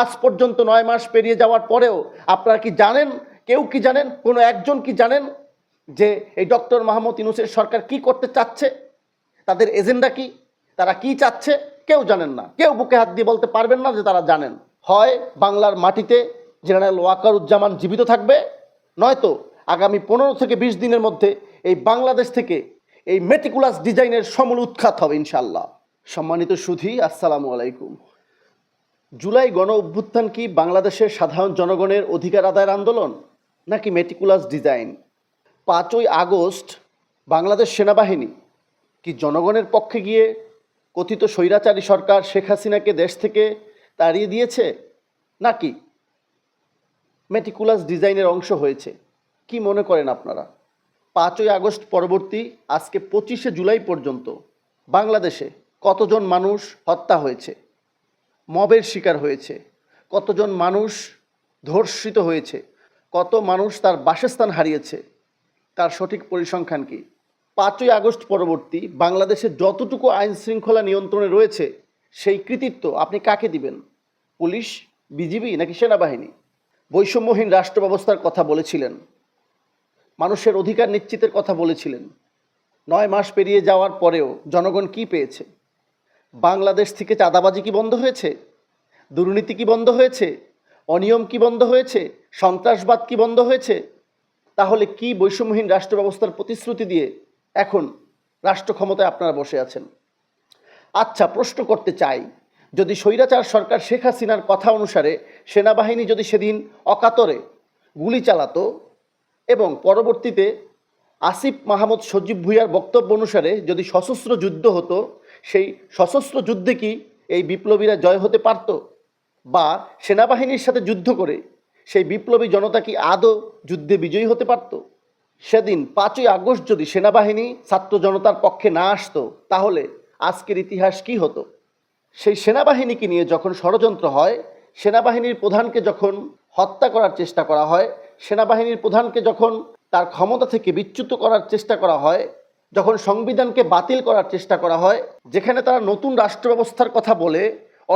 আজ পর্যন্ত নয় মাস পেরিয়ে যাওয়ার পরেও আপনারা কি জানেন? কেউ কি জানেন? কোনো একজন কি জানেন যে এই ডক্টর মাহমুদ ইউনুসের সরকার কি করতে চাচ্ছে? তাদের এজেন্ডা কি? তারা কি চাচ্ছে? কেউ জানেন না। কেউ বুকে হাত দিয়ে বলতে পারবেন না যে তারা জানেন। হয় বাংলার মাটিতে জেনারেল ওয়াকারুজ্জামান জীবিত থাকবে, নয়তো আগামী পনেরো থেকে বিশ দিনের মধ্যে এই বাংলাদেশ থেকে এই মেটিকুলাস ডিজাইনের সমূল উৎখাত হবে ইনশাল্লাহ সম্মানিত সুধী, আসসালামু আলাইকুম। জুলাই গণ অভ্যুত্থান কি বাংলাদেশের সাধারণ জনগণের অধিকার আদায়ের আন্দোলন, নাকি মেটিকুলাস ডিজাইন পাঁচই আগস্ট, বাংলাদেশ সেনাবাহিনী, কি জনগণের পক্ষে গিয়ে কথিত স্বৈরাচারী সরকার শেখ হাসিনাকে দেশ থেকে তাড়িয়ে দিয়েছে, নাকি মেটিকুলাস ডিজাইনের অংশ হয়েছে? কি মনে করেন আপনারা? পাঁচই আগস্ট পরবর্তী, আজকে পঁচিশে জুলাই পর্যন্ত বাংলাদেশে কতজন মানুষ হত্যা হয়েছে? মবের শিকার হয়েছে। কতজন মানুষ ধর্ষিত হয়েছে? কত মানুষ তার বাসস্থান হারিয়েছে? তার সঠিক পরিসংখ্যান কি? পাঁচই আগস্ট পরবর্তী বাংলাদেশে যতটুকু আইন শৃঙ্খলা নিয়ন্ত্রণে রয়েছে, সেই কৃতিত্ব আপনি কাকে দিবেন? পুলিশ, বিজিবি নাকি সেনাবাহিনী? বৈষম্যহীন রাষ্ট্র ব্যবস্থার কথা বলেছিলেন। মানুষের অধিকার নিশ্চিতের কথা বলেছিলেন। নয় মাস পেরিয়ে যাওয়ার পরেও জনগণ কি পেয়েছে? বাংলাদেশ থেকে চাঁদাবাজি কি বন্ধ হয়েছে? দুর্নীতি কি বন্ধ হয়েছে? অনিয়ম কি বন্ধ হয়েছে? সন্ত্রাসবাদ কি বন্ধ হয়েছে? তাহলে কি বৈষম্যহীন রাষ্ট্র ব্যবস্থার প্রতিশ্রুতি দিয়ে এখন রাষ্ট্র ক্ষমতায় আপনারা বসে আছেন? আচ্ছা প্রশ্ন করতে চাই, যদি স্বৈরাচার সরকার শেখ হাসিনার কথা অনুসারে সেনাবাহিনী যদি সেদিন অকাতরে গুলি চালাতো এবং পরবর্তীতে আসিফ মাহমুদ সজীব ভুইয়ার বক্তব্য অনুসারে যদি সশস্ত্র যুদ্ধ হতো সেই সশস্ত্র যুদ্ধে কি এই বিপ্লবীরা জয় হতে পারত? বা সেনাবাহিনীর সাথে যুদ্ধ করে সেই বিপ্লবী জনতা কি আদৌ যুদ্ধে বিজয়ী হতে পারত? সেদিন পাঁচই আগস্ট যদি সেনাবাহিনী ছাত্র জনতার পক্ষে না আসতো, তাহলে আজকের ইতিহাস কি হতো? সেই সেনাবাহিনীকে নিয়ে যখন ষড়যন্ত্র হয়, সেনাবাহিনীর প্রধানকে যখন হত্যা করার চেষ্টা করা হয়, সেনাবাহিনীর প্রধানকে যখন তার ক্ষমতা থেকে বিচ্যুত করার চেষ্টা করা হয় যখন সংবিধানকে বাতিল করার চেষ্টা করা হয়, যেখানে তারা নতুন রাষ্ট্র ব্যবস্থার কথা বলে,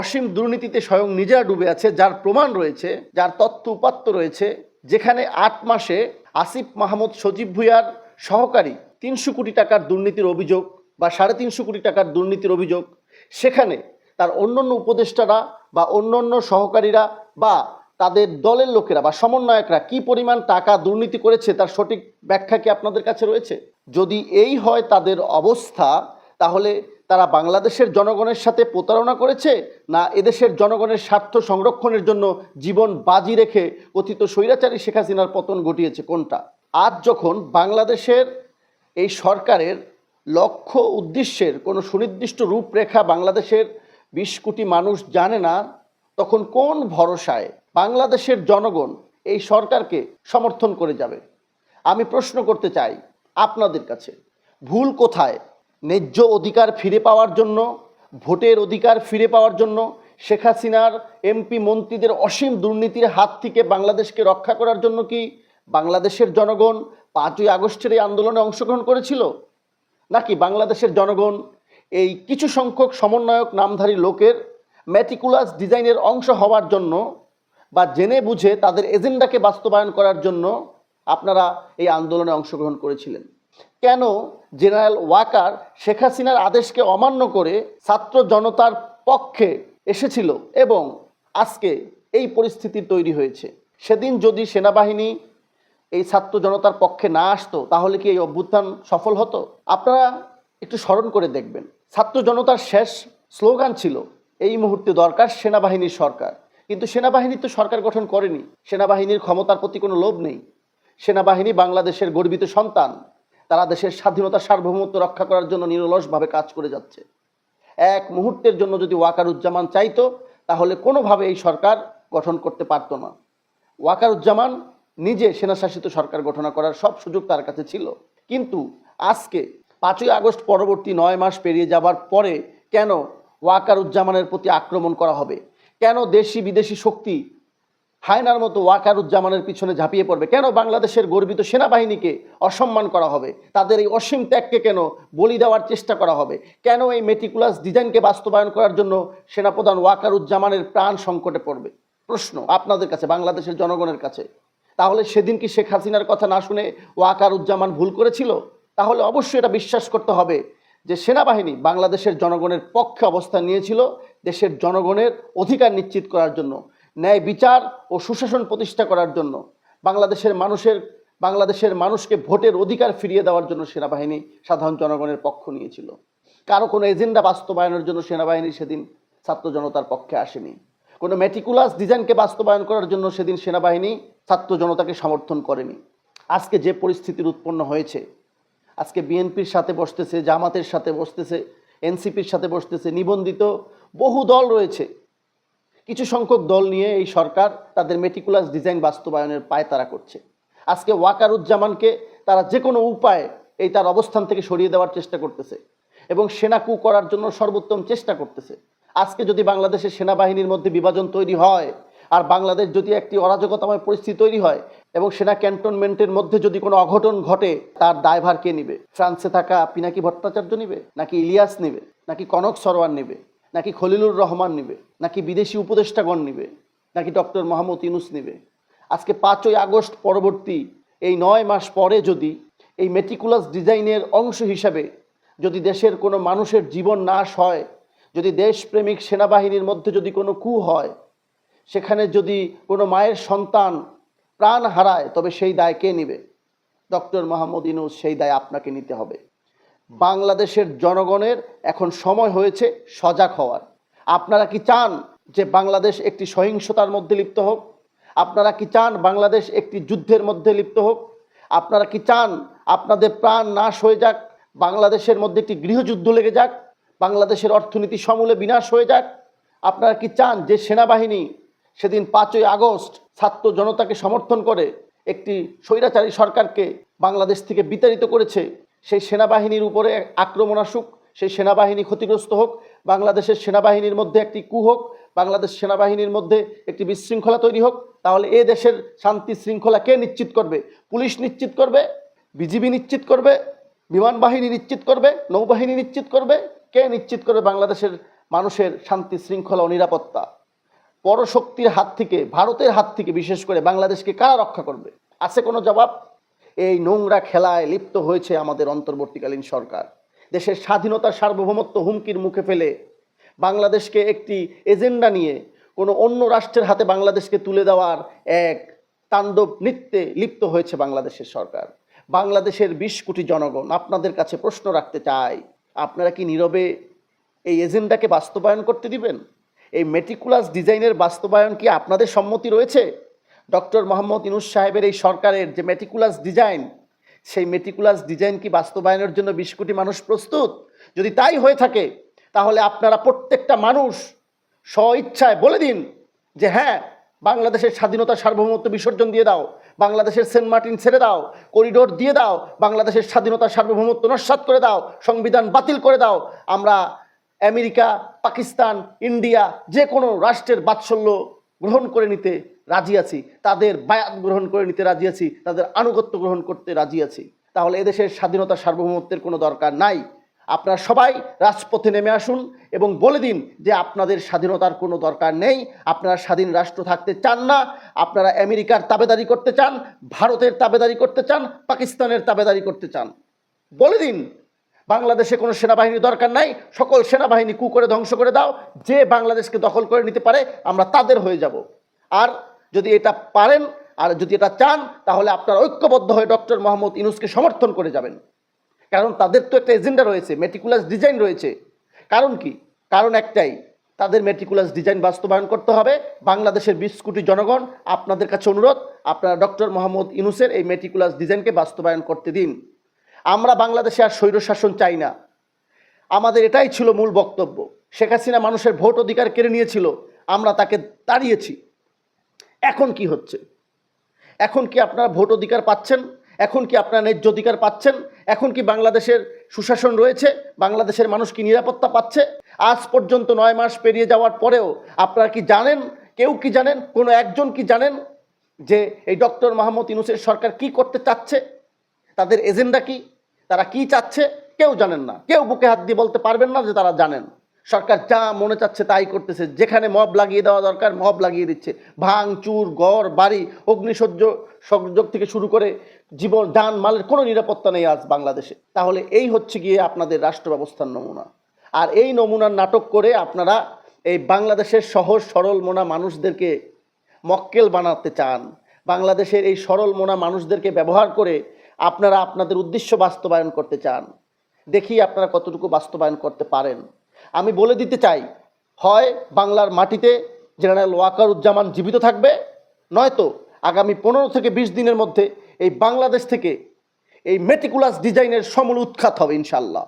অসীম দুর্নীতিতে স্বয়ং নিজেরা ডুবে আছে, যার প্রমাণ রয়েছে, যার তথ্য উপাত্ত রয়েছে, যেখানে আট মাসে আসিফ মাহমুদ সজীব ভুইয়ার সহকারী তিনশো কোটি টাকার দুর্নীতির অভিযোগ বা সাড়ে তিনশো কোটি টাকার দুর্নীতির অভিযোগ, সেখানে তার অন্যান্য উপদেষ্টারা বা অন্যান্য সহকারীরা বা তাদের দলের লোকেরা বা সমন্বয়করা কি পরিমাণ টাকা দুর্নীতি করেছে তার সঠিক ব্যাখ্যা কি আপনাদের কাছে রয়েছে? যদি এই হয় তাদের অবস্থা, তাহলে তারা বাংলাদেশের জনগণের সাথে প্রতারণা করেছে না এদেশের জনগণের স্বার্থ সংরক্ষণের জন্য জীবন বাজি রেখে কথিত স্বৈরাচারী শেখ হাসিনার পতন ঘটিয়েছে কোনটা? আজ যখন বাংলাদেশের এই সরকারের লক্ষ্য উদ্দেশ্যের কোনো সুনির্দিষ্ট রূপরেখা বাংলাদেশের বিশ কোটি মানুষ জানে না, তখন কোন ভরসায় বাংলাদেশের জনগণ এই সরকারকে সমর্থন করে যাবে। আমি প্রশ্ন করতে চাই আপনাদের কাছে, ভুল কোথায়? ন্যায্য অধিকার ফিরে পাওয়ার জন্য, ভোটের অধিকার ফিরে পাওয়ার জন্য শেখ হাসিনার এমপি মন্ত্রীদের অসীম দুর্নীতির হাত থেকে বাংলাদেশকে রক্ষা করার জন্য কি বাংলাদেশের জনগণ পাঁচই আগস্টের এই আন্দোলনে অংশগ্রহণ করেছিল? নাকি বাংলাদেশের জনগণ এই কিছু সংখ্যক সমন্বয়ক, নামধারী লোকের ম্যাটিকুলাস ডিজাইনের অংশ হওয়ার জন্য বা জেনে বুঝে তাদের এজেন্ডাকে বাস্তবায়ন করার জন্য আপনারা এই আন্দোলনে অংশগ্রহণ করেছিলেন। কেন জেনারেল ওয়াকার শেখ হাসিনার আদেশকে অমান্য করে ছাত্র জনতার পক্ষে এসেছিল এবং আজকে এই পরিস্থিতি তৈরি হয়েছে। সেদিন যদি সেনাবাহিনী এই ছাত্র জনতার পক্ষে না আসতো, তাহলে কি এই অভ্যুত্থান সফল হতো? আপনারা একটু স্মরণ করে দেখবেন। ছাত্র জনতার শেষ স্লোগান ছিল, এই মুহূর্তে দরকার সেনাবাহিনীর সরকার। কিন্তু সেনাবাহিনী তো সরকার গঠন করেনি। সেনাবাহিনীর ক্ষমতার প্রতি কোনো লোভ নেই। সেনাবাহিনী বাংলাদেশের গর্বিত সন্তান। তারা দেশের স্বাধীনতা সার্বভৌমত্ব রক্ষা করার জন্য নিরলসভাবে কাজ করে যাচ্ছে। এক মুহূর্তের জন্য যদি ওয়াকারুজ্জামান চাইতো, তাহলে কোনোভাবে এই সরকার গঠন করতে পারতো না। ওয়াকারুজ্জামান নিজে সেনাশাসিত সরকার গঠন করার সব সুযোগ তার কাছে ছিল। কিন্তু আজকে পাঁচই আগস্ট পরবর্তী নয় মাস পেরিয়ে যাবার পরে কেন ওয়াকারুজ্জামানের প্রতি আক্রমণ করা হবে? কেন দেশি বিদেশি শক্তি হায়নার মতো ওয়াকারুজ্জামানের পিছনে ঝাঁপিয়ে পড়বে? কেন বাংলাদেশের গর্বিত সেনাবাহিনীকে অসম্মান করা হবে? তাদের এই অসীম ত্যাগকে কেন বলি দেওয়ার চেষ্টা করা হবে? কেন এই মেটিকুলাস ডিজাইনকে বাস্তবায়ন করার জন্য সেনাপ্রধান ওয়াকারুজ্জামানের প্রাণ সংকটে পড়বে? প্রশ্ন আপনাদের কাছে, বাংলাদেশের জনগণের কাছে। তাহলে সেদিন কি শেখ হাসিনার কথা না শুনে ওয়াকারুজ্জামান ভুল করেছিল? তাহলে অবশ্যই এটা বিশ্বাস করতে হবে যে সেনাবাহিনী বাংলাদেশের জনগণের পক্ষে অবস্থান নিয়েছিল দেশের জনগণের অধিকার নিশ্চিত করার জন্য, ন্যায় বিচার ও সুশাসন প্রতিষ্ঠা করার জন্য, বাংলাদেশের মানুষের, বাংলাদেশের মানুষকে ভোটের অধিকার ফিরিয়ে দেওয়ার জন্য সেনাবাহিনী সাধারণ জনগণের পক্ষ নিয়েছিল। কারও কোনো এজেন্ডা বাস্তবায়নের জন্য সেনাবাহিনী সেদিন ছাত্র জনতার পক্ষে আসেনি। কোনো মেটিকুলাস ডিজাইনকে বাস্তবায়ন করার জন্য সেদিন সেনাবাহিনী ছাত্র জনতাকে সমর্থন করেনি। আজকে যে পরিস্থিতির উৎপন্ন হয়েছে, আজকে বিএনপির সাথে বসতেছে, জামাতের সাথে বসতেছে এনসিপির সাথে বসতেছে, নিবন্ধিত বহু দল রয়েছে। কিছু সংখ্যক দল নিয়ে এই সরকার তাদের মেটিকুলাস ডিজাইন বাস্তবায়নের পায় তারা করছে। আজকে ওয়াকারুজ্জামানকে তারা যে কোনো উপায়ে এই তার অবস্থান থেকে সরিয়ে দেওয়ার চেষ্টা করতেছে এবং সেনা কু করার জন্য সর্বোত্তম চেষ্টা করতেছে। আজকে যদি বাংলাদেশের সেনাবাহিনীর মধ্যে বিভাজন তৈরি হয় আর বাংলাদেশ যদি একটি অরাজকতাময় পরিস্থিতি তৈরি হয় এবং সেনা ক্যান্টনমেন্টের মধ্যে যদি কোনো অঘটন ঘটে, তার দায়ভার কে নিবে? ফ্রান্সে থাকা পিনাকি ভট্টাচার্য নিবে? নাকি ইলিয়াস নিবে? নাকি কনক সরওয়ার নিবে? নাকি খলিলুর রহমান নিবে? নাকি বিদেশি উপদেষ্টাগণ নিবে? নাকি ডক্টর মোহাম্মদ ইউনুস নিবে? আজকে পাঁচই আগস্ট পরবর্তী, এই নয় মাস পরে যদি এই মেটিকুলাস ডিজাইনের অংশ হিসাবে যদি দেশের কোনো মানুষের জীবন নাশ হয়, যদি দেশপ্রেমিক সেনাবাহিনীর মধ্যে যদি কোনো কু হয়, সেখানে যদি কোনো মায়ের সন্তান প্রাণ হারায়, তবে সেই দায় কে নেবে? ডক্টর মোহাম্মদ ইনুস সেই দায় আপনাকে নিতে হবে। বাংলাদেশের জনগণের এখন সময় হয়েছে সজাগ হওয়ার। আপনারা কি চান যে বাংলাদেশ একটি সহিংসতার মধ্যে লিপ্ত হোক? আপনারা কি চান বাংলাদেশ একটি যুদ্ধের মধ্যে লিপ্ত হোক? আপনারা কি চান আপনাদের প্রাণ নাশ হয়ে যাক? বাংলাদেশের মধ্যে একটি গৃহযুদ্ধ লেগে যাক? বাংলাদেশের অর্থনীতি সমূলে বিনাশ হয়ে যাক? আপনারা কি চান যে সেনাবাহিনী সেদিন পাঁচই আগস্ট ছাত্র জনতাকে সমর্থন করে একটি স্বৈরাচারী সরকারকে বাংলাদেশ থেকে বিতাড়িত করেছে। সেই সেনাবাহিনীর উপরে আক্রমণ আসুক, সেই সেনাবাহিনী ক্ষতিগ্রস্ত হোক, বাংলাদেশের সেনাবাহিনীর মধ্যে একটি কু হোক, বাংলাদেশ সেনাবাহিনীর মধ্যে একটি বিশৃঙ্খলা তৈরি হোক, তাহলে এ দেশের শান্তি শৃঙ্খলা কে নিশ্চিত করবে? পুলিশ নিশ্চিত করবে? বিজিবি নিশ্চিত করবে? বিমান বাহিনী নিশ্চিত করবে? নৌবাহিনী নিশ্চিত করবে? কে নিশ্চিত করবে? বাংলাদেশের মানুষের শান্তি শৃঙ্খলা ও নিরাপত্তা। পরশক্তির হাত থেকে, ভারতের হাত থেকে বিশেষ করে বাংলাদেশকে কারা রক্ষা করবে? আছে কোনো জবাব? এই নোংরা খেলায় লিপ্ত হয়েছে আমাদের অন্তর্বর্তীকালীন সরকার। দেশের স্বাধীনতার সার্বভৌমত্ব হুমকির মুখে ফেলে বাংলাদেশকে একটি এজেন্ডা নিয়ে কোনো অন্য রাষ্ট্রের হাতে বাংলাদেশকে তুলে দেওয়ার এক তাণ্ডব নৃত্যে লিপ্ত হয়েছে বাংলাদেশের সরকার। বাংলাদেশের বিশ কোটি জনগণ, আপনাদের কাছে প্রশ্ন রাখতে চাই, আপনারা কি নীরবে এই এজেন্ডাকে বাস্তবায়ন করতে দিবেন? এই মেটিকুলাস ডিজাইনের বাস্তবায়ন কি আপনাদের সম্মতি রয়েছে? ডক্টর মোহাম্মদ ইনুস সাহেবের এই সরকারের যে মেটিকুলাস ডিজাইন সেই মেটিকুলাস ডিজাইন কি বাস্তবায়নের জন্য বিশ কোটি মানুষ প্রস্তুত? যদি তাই হয়ে থাকে, তাহলে আপনারা প্রত্যেকটা মানুষ স্ব ইচ্ছায় বলে দিন যে হ্যাঁ বাংলাদেশের স্বাধীনতা সার্বভৌমত্ব বিসর্জন দিয়ে দাও, বাংলাদেশের সেন্ট মার্টিন ছেড়ে দাও, করিডোর দিয়ে দাও, বাংলাদেশের স্বাধীনতা সার্বভৌমত্ব নস্বাত করে দাও, সংবিধান বাতিল করে দাও, আমরা আমেরিকা, পাকিস্তান, ইন্ডিয়া যে কোনো রাষ্ট্রের বাৎসল্য গ্রহণ করে নিতে রাজি আছি, তাদের বায়াত গ্রহণ করে নিতে রাজি আছি, তাদের আনুগত্য গ্রহণ করতে রাজি আছি। তাহলে এদেশের স্বাধীনতা সার্বভৌমত্বের কোনো দরকার নাই। আপনারা সবাই রাজপথে নেমে আসুন এবং বলে দিন যে আপনাদের স্বাধীনতার কোনো দরকার নেই। আপনারা স্বাধীন রাষ্ট্র থাকতে চান না। আপনারা আমেরিকার তাবেদারি করতে চান, ভারতের তাবেদারি করতে চান, পাকিস্তানের তাবেদারি করতে চান। বলে দিন বাংলাদেশে কোনো সেনাবাহিনীর দরকার নাই, সকল সেনাবাহিনী কু করে ধ্বংস করে দাও, যে বাংলাদেশকে দখল করে নিতে পারে, আমরা তাদের হয়ে যাব। আর যদি এটা পারেন, আর যদি এটা চান, তাহলে আপনারা ঐক্যবদ্ধ হয়ে ডক্টর মোহাম্মদ ইনুসকে সমর্থন করে যাবেন। কারণ তাদের তো একটা এজেন্ডা রয়েছে মেটিকুলাস ডিজাইন রয়েছে। কারণ কি? কারণ একটাই, তাদের মেটিকুলাস ডিজাইন বাস্তবায়ন করতে হবে। বাংলাদেশের বিশ কোটি জনগণ, আপনাদের কাছে অনুরোধ, আপনারা ডক্টর মোহাম্মদ ইনুসের এই মেটিকুলাস ডিজাইনকে বাস্তবায়ন করতে দিন। আমরা বাংলাদেশে আর স্বৈরশাসন চাই না। আমাদের এটাই ছিল মূল বক্তব্য। শেখ হাসিনা মানুষের ভোট অধিকার কেড়ে নিয়েছিল, আমরা তাকে তাড়িয়েছি। এখন কি হচ্ছে? এখন কি আপনারা ভোট অধিকার পাচ্ছেন? এখন কি আপনারা ন্যায্য অধিকার পাচ্ছেন? এখন কি বাংলাদেশের সুশাসন রয়েছে? বাংলাদেশের মানুষ কি নিরাপত্তা পাচ্ছে? আজ পর্যন্ত নয় মাস পেরিয়ে যাওয়ার পরেও আপনারা কি জানেন? কেউ কি জানেন? কোনো একজন কি জানেন যে এই ডক্টর মাহমুদ ইউনুসের সরকার কি করতে চাচ্ছে? তাদের এজেন্ডা কি? তারা কি চাচ্ছে কেউ জানেন না। কেউ বুকে হাত দিয়ে বলতে পারবেন না যে তারা জানেন। সরকার যা মনে চাচ্ছে তাই করতেছে। যেখানে মব লাগিয়ে দেওয়া দরকার, মব লাগিয়ে দিচ্ছে। ভাঙ, চুর, গড়, বাড়ি, অগ্নিসহ্য সংযোগ থেকে শুরু করে জীবন, যান, মালের কোনো নিরাপত্তা নেই আজ বাংলাদেশে। তাহলে এই হচ্ছে গিয়ে আপনাদের রাষ্ট্র ব্যবস্থার নমুনা। আর এই নমুনার নাটক করে আপনারা এই বাংলাদেশের সহজ, সরল, মোনা মানুষদেরকে মক্কেল বানাতে চান। বাংলাদেশের এই সরল, মোনা মানুষদেরকে ব্যবহার করে আপনারা আপনাদের উদ্দেশ্য বাস্তবায়ন করতে চান। দেখি আপনারা কতটুকু বাস্তবায়ন করতে পারেন। আমি বলে দিতে চাই, হয় বাংলার মাটিতে জেনারেল ওয়াকারুজ্জামান জীবিত থাকবে, নয়তো আগামী পনেরো থেকে বিশ দিনের মধ্যে এই বাংলাদেশ থেকে এই মেটিকুলাস ডিজাইনের সমূল উৎখাত হবে ইনশাল্লাহ